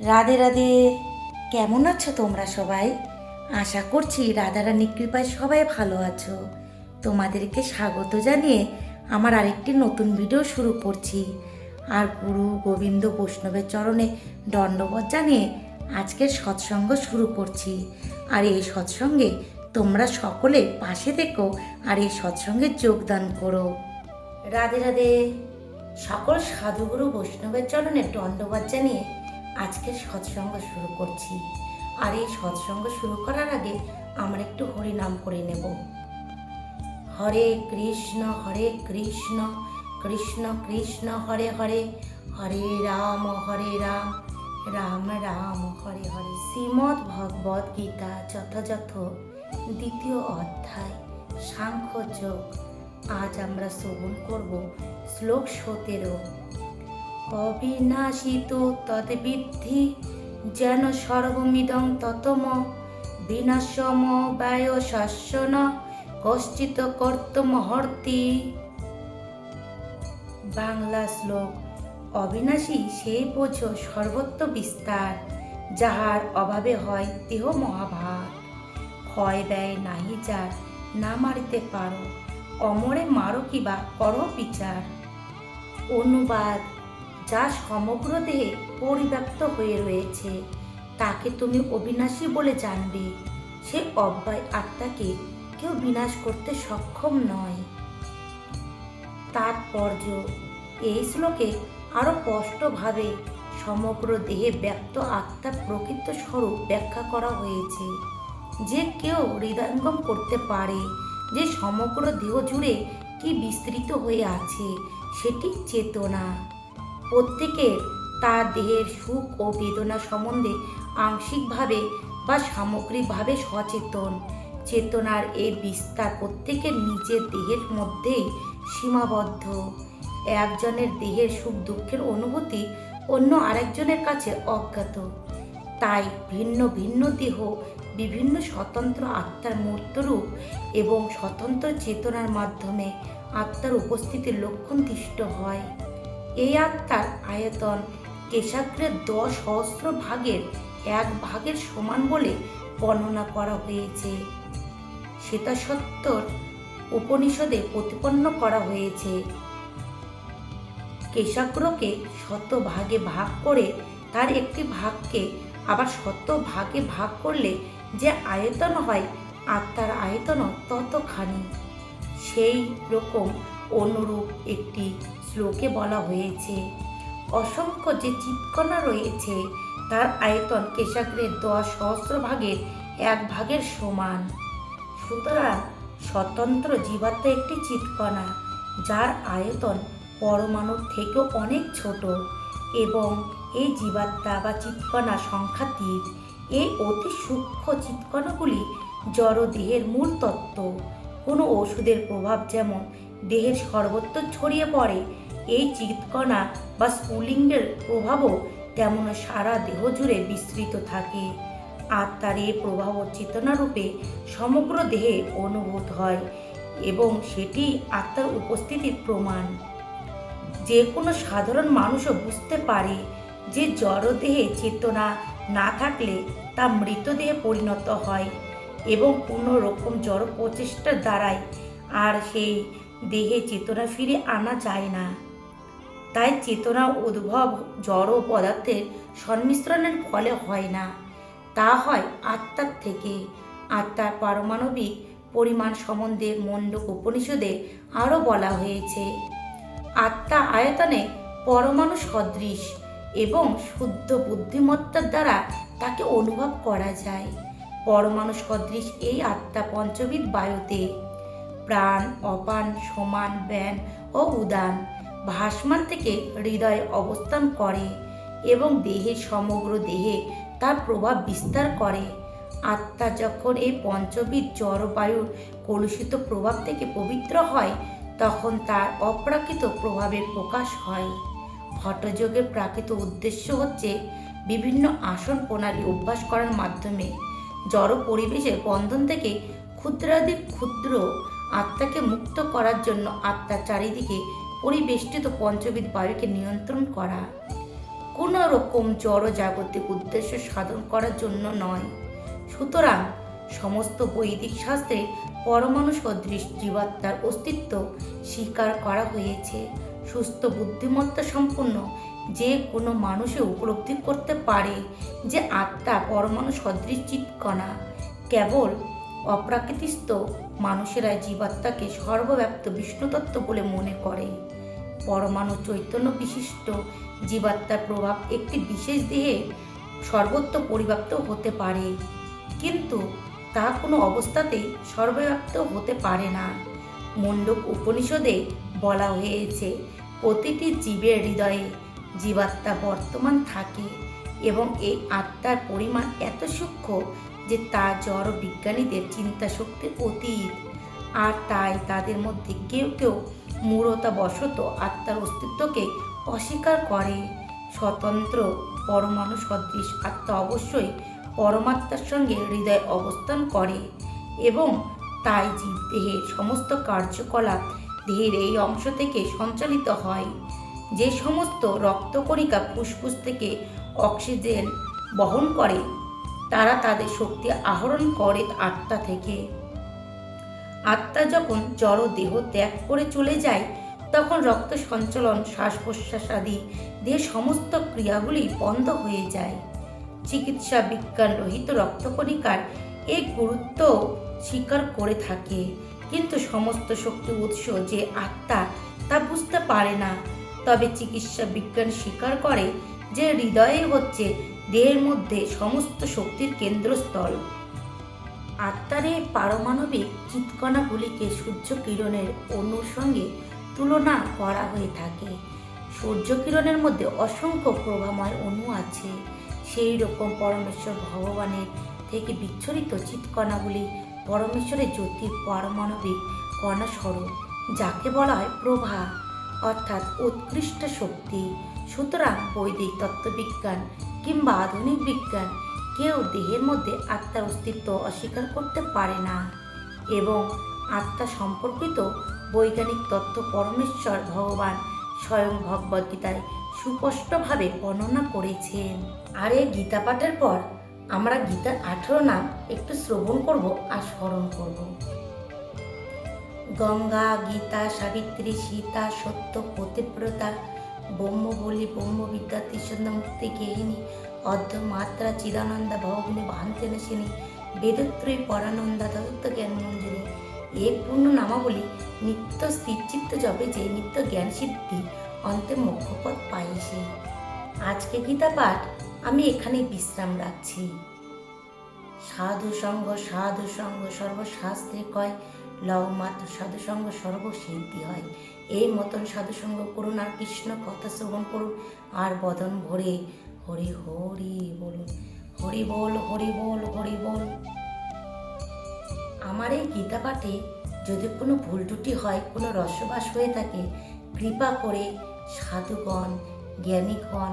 রাধে রাধে। কেমন আছো তোমরা সবাই? আশা করছি রাধারানীর কৃপায় সবাই ভালো আছো। তোমাদেরকে স্বাগত জানিয়ে আমার আরেকটি নতুন ভিডিও শুরু করছি। আর গুরু গোবিন্দ বৈষ্ণবের চরণে দণ্ডবোধ জানিয়ে আজকের সৎসঙ্গ শুরু করছি। আর এই সৎসঙ্গে তোমরা সকলে পাশে থেকো আর এই সৎসঙ্গে যোগদান করো। রাধে রাধে। সকল সাধুগুরু বৈষ্ণবের চরণে দণ্ডবাদ জানিয়ে আজকের সৎসঙ্গ শুরু করছি। আর এই সৎসঙ্গ শুরু করার আগে আমরা একটু হরি নাম করে নেব। হরে কৃষ্ণ হরে কৃষ্ণ কৃষ্ণ কৃষ্ণ, হরে হরে হরে রাম হরে রাম রাম রাম, হরে হরে। শ্রীমদ্ ভগবদ গীতা যথাযথ দ্বিতীয় অধ্যায়, সাংখ্য যোগ। আজ আমরা শ্রবণ করব শ্লোক সতেরো। অবিনাশিত তদ্বিদ্ধি যেন সর্বমিদং ততম বিনাশম ব্যয় শাসন কষ্টিত কর্তমহর্তি বাংলা শ্লোক, অবিনাশী সেই বোঝো সর্বত্র বিস্তার, যাহার অভাবে হয় দেহ মহাভার ক্ষয় ব্যয় নাহি যার, না মারিতে পারো, অমরে মারো কিবা করো বিচার। অনুবাদ যা সমগ্র দেহে পরিব্যাপ্ত হয়ে রয়েছে। তাকে তুমি অবিনাশী বলে জানবে। সে অব্যয় আত্মাকে কেউ বিনাশ করতে সক্ষম নয়। তাৎপর্য এই শ্লোকে আরও স্পষ্টভাবে সমগ্র দেহে ব্যক্ত আত্মার প্রকৃত স্বরূপ ব্যাখ্যা করা হয়েছে। যে কেউ হৃদয়ঙ্গম করতে পারে, যে সমগ্র দেহ জুড়ে কি বিস্তৃত হয়ে আছে, সেটি চেতনা। প্রত্যেকের তার দেহের সুখ ও বেদনা সম্বন্ধে আংশিকভাবে বা সামগ্রিকভাবে সচেতন। চেতনার এই বিস্তার প্রত্যেকের নিজের দেহের মধ্যেই সীমাবদ্ধ। একজনের দেহের সুখ দুঃখের অনুভূতি অন্য আরেকজনের কাছে অজ্ঞাত। তাই ভিন্ন ভিন্ন দেহ বিভিন্ন স্বতন্ত্র আত্মার মূর্তরূপ এবং স্বতন্ত্র চেতনার মাধ্যমে আত্মার উপস্থিতির লক্ষণ দৃষ্ট হয়। এই আত্মার আয়তন কেশাগ্রের দশ সহস্র ভাগের এক ভাগের সমান বলে বর্ণনা করা হয়েছে। শ্বেতাসত্তর উপনিষদে প্রতিপন্ন করা হয়েছে। কেশাগ্রকে শত ভাগে ভাগ করে তার একটি ভাগকে আবার শত ভাগে ভাগ করলে যে আয়তন হয়, আত্মার আয়তনও ততখানি। সেই রকম অনুরূপ একটি শ্লোকে বলা হয়েছে, অসংখ্য যে চিৎকণা রয়েছে, তার আয়তন কেশাগ্রের দশ সহস্র ভাগের এক ভাগের সমান। সুতরাং স্বতন্ত্র জীবাত্মা একটি চিৎকণা, যার আয়তন পরমাণুর থেকেও অনেক ছোট এবং এই জীবাত্মা বা চিৎকণা সংখ্যাতীত এই অতি সূক্ষ্ম চিৎকণাগুলি জড় দেহের মূল তত্ত্ব। কোনো ওষুধের প্রভাব যেমন দেহের সর্বত্র ছড়িয়ে পড়ে এই চিৎকণা বা স্ফুলিঙ্গের প্রভাবও তেমন সারা দেহ জুড়ে বিস্তৃত থাকে। আত্মার এই প্রভাব চেতনারূপে সমগ্র দেহে অনুভূত হয় এবং সেটি আত্মার উপস্থিতির প্রমাণ। যে কোনো সাধারণ মানুষও বুঝতে পারে যে জড়দেহে চেতনা না থাকলে তা মৃতদেহে পরিণত হয় এবং কোনো রকম জড় প্রচেষ্টার দ্বারাই আর সেই দেহে চেতনা ফিরে আনা যায় না। তাই চেতনা উদ্ভব জড় পদার্থের সংমিশ্রণের ফলে হয় না। তা হয় আত্মার থেকে। আত্মার পারমাণবিক পরিমাণ সম্বন্ধে মণ্ডক উপনিষদে আরও বলা হয়েছে, আত্মা আয়তনে পরমাণু সদৃশ এবং শুদ্ধ বুদ্ধিমত্তার দ্বারা তাকে অনুভব করা যায়। পরমাণু সদৃশ এই আত্মা পঞ্চবিদ বায়ুতে। প্রাণ, অপান, সমান, ব্যান ও উদান। ভাসমান থেকে হৃদয়ে অবস্থান করে এবং দেহের সমগ্র দেহে তার প্রভাব বিস্তার করে। আত্মা যখন এই পঞ্চবিদ জড়বায়ুর কলুষিত প্রভাব থেকে পবিত্র হয়, তখন তার অপ্রাকৃত প্রভাবের প্রকাশ হয়। হঠযোগের প্রাকৃত উদ্দেশ্য হচ্ছে বিভিন্ন আসন প্রণালী অভ্যাস করার মাধ্যমে জড় পরিবেশের বন্ধন থেকে ক্ষুদ্রাদি ক্ষুদ্র আত্মাকে মুক্ত করার জন্য আত্মার চারিদিকে পরিবেষ্টিত পঞ্চবিদ বায়ুকে নিয়ন্ত্রণ করা। কোনো রকম জড় জাগতিক উদ্দেশ্য সাধন করার জন্য নয়। সুতরাং সমস্ত বৈদিক শাস্ত্রে পরমাণু সদৃশ জীবাত্মার অস্তিত্ব স্বীকার করা হয়েছে। সুস্থ বুদ্ধিমত্তা সম্পন্ন যে কোনো মানুষে উপলব্ধি করতে পারে যে আত্মা পরমাণু সদৃশ চিৎকণা কেবল অপ্রাকৃতিস্থ মানুষেরা জীবাত্মাকে সর্বব্যাপ্ত বিষ্ণুতত্ত্ব বলে মনে করে। পরমাণু চৈতন্য বিশিষ্ট জীবাত্মার প্রভাব একটি বিশেষ দেহে সর্বত্র পরিব্যাপ্ত হতে পারে, কিন্তু তা কোনো অবস্থাতেই সর্বব্যাপ্ত হতে পারে না। মণ্ডক উপনিষদে বলা হয়েছে, প্রতিটি জীবের হৃদয়ে জীবাত্মা বর্তমান থাকে। এবং এই আত্মার পরিমাণ এত সূক্ষ্ম যে তা জড় বিজ্ঞানীদের চিন্তা শক্তির অতীত। আর তাই তাদের মধ্যে কেউ কেউ মূঢ়তাবশত আত্মার অস্তিত্বকে অস্বীকার করে। স্বতন্ত্র পরমাণু সদৃশ আত্মা অবশ্যই পরমাত্মার সঙ্গে হৃদয় অবস্থান করে এবং তাই জীব দেহের সমস্ত কার্যকলাপ দেহের এই অংশ থেকে সঞ্চালিত হয়। যে সমস্ত রক্তকণিকা ফুসফুস থেকে অক্সিজেন বহন করে, তারা তাদের শক্তি আহরণ করে আত্মা থেকে। আত্মা যখন জড় দেহ ত্যাগ করে চলে যায়, তখন রক্ত সঞ্চালন শ্বাস প্রশ্বাস আদি দেহের সমস্ত ক্রিয়াগুলি বন্ধ হয়ে যায়। চিকিৎসা বিজ্ঞান রহিত রক্তকণিকার এই গুরুত্ব স্বীকার করে থাকে। কিন্তু সমস্ত শক্তি উৎস যে আত্মা তা বুঝতে পারে না। তবে চিকিৎসা বিজ্ঞান স্বীকার করে যে হৃদয়ে হচ্ছে দেহের মধ্যে সমস্ত শক্তির কেন্দ্রস্থল। আত্মার এই পারমাণবিক চিৎকণাগুলিকে সূর্য কিরণের অণুর সঙ্গে তুলনা করা হয়ে থাকে। সূর্য কিরণের মধ্যে অসংখ্য প্রভাময় অণু আছে। সেই রকম পরমেশ্বর ভগবানের থেকে বিচ্ছরিত চিৎকণাগুলি পরমেশ্বরের জ্যোতির পারমাণবিক কণা স্বরূপ যাকে বলা হয় প্রভা। অর্থাৎ উৎকৃষ্ট শক্তি। সুতরাং বৈদিক তত্ত্ববিজ্ঞান কিংবা আধুনিক বিজ্ঞান কেউ দেহের মধ্যে আত্মার অস্তিত্ব অস্বীকার করতে পারে না এবং আত্মা সম্পর্কিত বৈজ্ঞানিক তত্ত্ব পরমেশ্বর ভগবান স্বয়ং ভগবদ্গীতায় সুস্পষ্টভাবে বর্ণনা করেছেন। আর এই গীতা পাঠের পর আমরা গীতার আঠেরো নাম একটু শ্রবণ করব আর স্মরণ করব। গঙ্গা, গীতা, সাবিত্রী, সীতা, সত্য পতিব্রতা ব্রহ্ম বলি ব্রহ্মবিদ্যা ত্রিসন্দ মুক্তি গেহিনী অর্ধ মাত্রা চিদানন্দা, ভগিনী ভান্তে নাসিনী বেদত্রয়ী, পরানন্দা, দত্ত জ্ঞান মঞ্জুরি। এ পূর্ণ নামাবলী নিত্য স্থিরচিত্ত জবে যে নিত্য জ্ঞান সিদ্ধি অন্তে মুখ্যপদ পাইছে আজকে গীতা পাঠ আমি এখানে বিশ্রাম রাখছি। সাধু সঙ্গ সাধু সঙ্গ সর্বশাস্ত্রে কয় লও মাত্র সাধু সঙ্গ সর্বসিদ্ধি হয় এই মতন সাধু সঙ্গ করুন আর কৃষ্ণ কথা শ্রবণ করুন। আর বদন ভরে হরি হরি বলুন। হরি বল হরি বল হরি বল। আমার এই গীতা পাঠে যদি কোনো ভুল ত্রুটি হয়, কোনো রসবাস হয়ে থাকে, কৃপা করে সাধুগণ, জ্ঞানীগণ,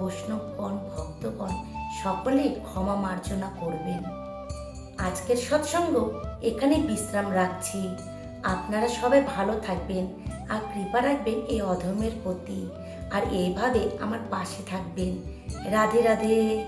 বৈষ্ণবগণ, ভক্তগণ সকলে ক্ষমা মার্জনা করবেন। আজকের সৎসঙ্গ, এখানে বিশ্রাম রাখছি। আপনারা সবাই ভালো থাকবেন আর কৃপা রাখবেন এই অধমের প্রতি। আর এইভাবে আমার পাশে থাকবেন। রাধে রাধে।